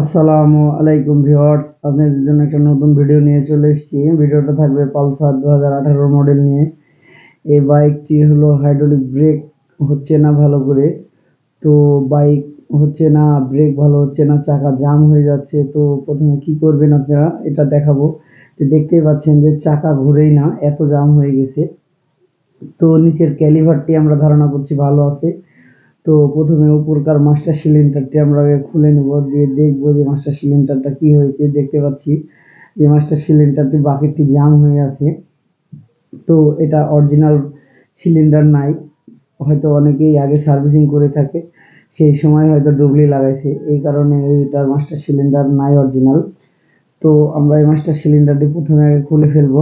আসসালামু আলাইকুম ভিউয়ার্স, আপনাদের জন্য একটা নতুন ভিডিও নিয়ে চলে এসেছি। ভিডিওটা থাকবে পালসার দু হাজার আঠারো মডেল নিয়ে। এই বাইকটি হলো হাইড্রোলিক ব্রেক হচ্ছে না ভালো করে? তো বাইক হচ্ছে না ব্রেক ভালো হচ্ছে না, চাকা জাম হয়ে যাচ্ছে। তো প্রথমে কি করবেন আপনারা? এটা দেখাবো। তো দেখতেই পাচ্ছেন যে চাকা ঘুরেই না, এত জাম হয়ে গেছে। তো নিচের ক্যালিভারটি আমরা ধারণা করছি ভালো আছে। তো প্রথমে উপরকার মাস্টার সিলিন্ডারটি আমরা খুলে নেব, দিয়ে দেখব যে মাস্টার সিলিন্ডারটা কি হয়েছে। দেখতে পাচ্ছি যে মাস্টার সিলিন্ডারটি বাকেটটি জাম হয়ে আছে। তো এটা অরিজিনাল সিলিন্ডার নাই। হয়তো অনেকেই আগে সার্ভিসিং করে থাকে, সেই সময় হয়তো ডুবলি লাগাইছে। এই কারণে এটার মাস্টার সিলিন্ডার নাই অরিজিনাল তো আমরা এই মাস্টার সিলিন্ডারটি প্রথমে আগে খুলে ফেলব।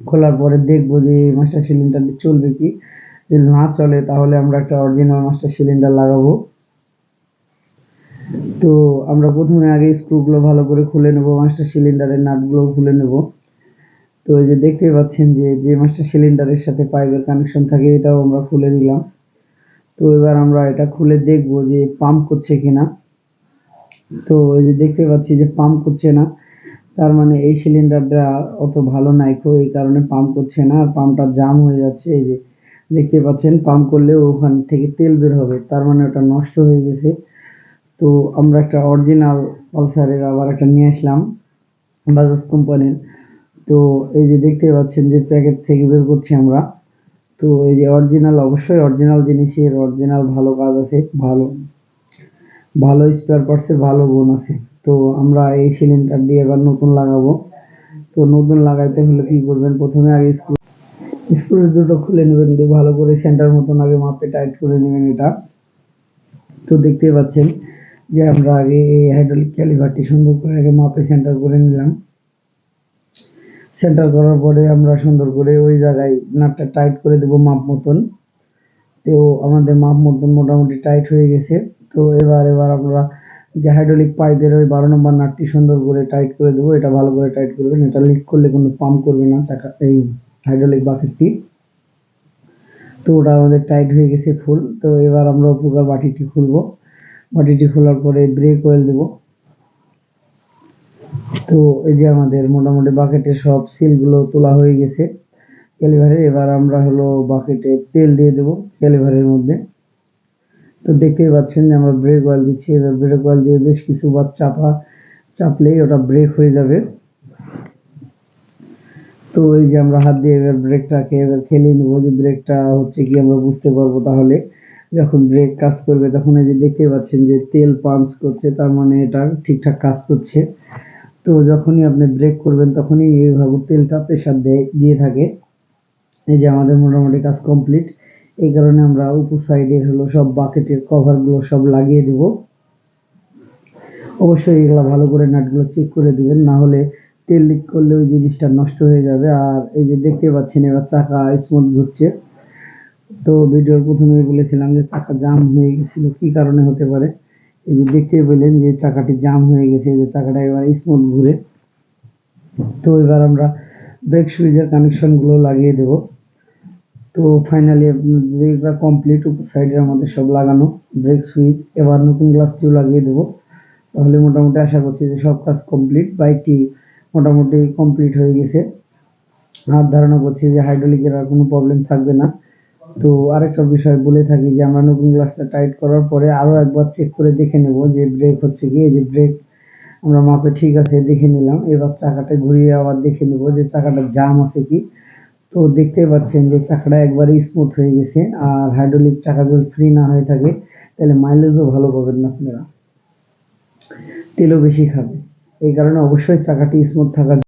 খোলার পরে দেখব যে মাস্টার সিলিন্ডারটি চলবে কি। যদি না চলে, তাহলে আমরা একটা অরিজিনাল মাস্টার সিলিন্ডার লাগাবো। তো আমরা প্রথমে আগে স্ক্রুগুলো ভালো করে খুলে নেব মাস্টার সিলিন্ডারের নাটগুলো খুলে নেব। তো এই যে দেখতে পাচ্ছেন যে যে মাস্টার সিলিন্ডারের সাথে পাইপের কানেকশন থাকে, এটাও আমরা খুলে দিলাম তো এবার আমরা এটা খুলে দেখব যে পাম্প করছে কিনা। তো এই যে দেখতে পাচ্ছি যে পাম্প করছে না। তার মানে এই সিলিন্ডারটা অত ভালো নাই তো এই কারণে পাম্প করছে না। আর পাম্পটা জাম হয়ে যাচ্ছে, এই যে দেখতে পাচ্ছেন, পাম্প করলে ওখান থেকে তেল বের হবে, তার মানে ওটা নষ্ট হয়ে গেছে। তো আমরা একটা অরিজিনাল পালসারের আবার একটা নিয়ে আসলাম, বাজাজ কোম্পানির। তো এই যে দেখতে পাচ্ছেন যে প্যাকেট থেকে বের করছি আমরা। তো এই যে অরিজিনাল অবশ্যই অরিজিনাল জিনিসের অরিজিনাল ভালো কাজ আছে, ভালো। ভালো স্পেয়ার পার্টসের ভালো গুণ আছে। তো আমরা এই সিলিন্ডার দিয়ে এবার নতুন লাগাবো। তো নতুন লাগাইতে হলে কি করবেন? প্রথমে আগে স্ক্রু স্ক্রু দুটো খুলে নেবেন দিয়ে ভালো করে সেন্টার মতন আগে মাপে টাইট করে নেবেন এটা। তো দেখতেই পাচ্ছেন যে আমরা আগে এই হাইড্রোলিক ক্যালিভারটি সুন্দর করে আগে মাপে সেন্টার করে নিলাম। সেন্টার করার পরে আমরা সুন্দর করে ওই জায়গায় নাটটা টাইট করে দেবো মাপ মতন। তো আমাদের মাপ মতন মোটামুটি টাইট হয়ে গেছে। তো এবার এবার আমরা যে হাইড্রোলিক পাইপের ওই বারো নম্বর নাটটি সুন্দর করে টাইট করে দেবো। এটা ভালো করে টাইট করবেন। এটা লিক করলে কোনো পাম্প করবে না, চাকা এই হাইড্রোলিক বাকেটটি তো ওটা আমাদের টাইট হয়ে গেছে ফুল তো এবার আমরা উপকার বাটিটি খুলবো। বাটিটি খোলার পরে ব্রেক অয়েল দেব। তো এই যে আমাদের মোটামুটি বাকেটের সব সিলগুলো তোলা হয়ে গেছে ক্যালিভারে এবার আমরা হলো বাকেটে তেল দিয়ে দেবো ক্যালিভারের মধ্যে। তো দেখতেই পাচ্ছেন যে আমরা ব্রেক অয়েল দিচ্ছি। এবার ব্রেক অয়েল দিয়ে বেশ কিছু বার চাপা, চাপলেই ওটা ব্রেক হয়ে যাবে। তো এই যে আমরা হাত দিয়ে এবার ব্রেকটাকে এবার খেলে নেব, যে ব্রেকটা হচ্ছে কি আমরা বুঝতে পারব তাহলে। যখন ব্রেক কাজ করবে তখন এই যে দেখতে পাচ্ছেন যে তেল পাঞ্চ করছে, তার মানে এটা ঠিকঠাক কাজ করছে। তো যখনই আপনি ব্রেক করবেন তখনই এইভাবে তেলটা প্রেশার দেয় দিয়ে থাকে। এই যে আমাদের মোটামুটি কাজ কমপ্লিট এই কারণে আমরা উপর সাইডের হলো সব বাকেটের কভারগুলো সব লাগিয়ে দেব। অবশ্যই এগুলো ভালো করে নাটগুলো চেক করে দিবেন, না হলে তেল লিক করলে ওই জিনিসটা নষ্ট হয়ে যাবে। আর এই যে দেখতে পাচ্ছেন, এবার চাকা স্মুথ ঘুরছে। তো ভিডিওর প্রথমে বলেছিলাম যে চাকা জাম হয়ে গেছিল, কি কারণে হতে পারে? এই যে দেখতে পেলেন যে চাকাটি জাম হয়ে গেছে যে চাকাটা এবার স্মুথ ঘুরে। তো এবার আমরা ব্রেক সুইচের কানেকশনগুলো লাগিয়ে দেব। তো ফাইনালি ব্রেকটা কমপ্লিট সাইডে আমাদের সব লাগানো ব্রেক সুইচ এবার নতুন গ্লাসটিও লাগিয়ে দেবো। তাহলে মোটামুটি আশা করছি যে সব কাজ কমপ্লিট বাইকটি মোটামুটি কমপ্লিট হয়ে গেছে। আর ধারণা করছি যে হাইড্রোলিকের আর কোনো প্রবলেম থাকবে না। তো আরেকটা বিষয় বলে থাকি যে, আমরা নতুন গ্লাসটা টাইট করার পরে আরও একবার চেক করে দেখে নেব যে ব্রেক হচ্ছে কি। যে ব্রেক আমরা মাপে ঠিক আছে, দেখে নিলাম। এবার চাকাটা ঘুরিয়ে আবার দেখে নেব যে চাকাটা জাম আছে কি। তো দেখতে পাচ্ছেন যে চাকাটা একবারে স্মুথ হয়ে গেছে। আর হাইড্রোলিক চাকা যদি ফ্রি না হয়ে থাকে, তাহলে মাইলেজও ভালো পাবেন না আপনারা। তেলও বেশি খাবে। এই কারণে অবশ্যই চাকাটি স্মুথ থাকার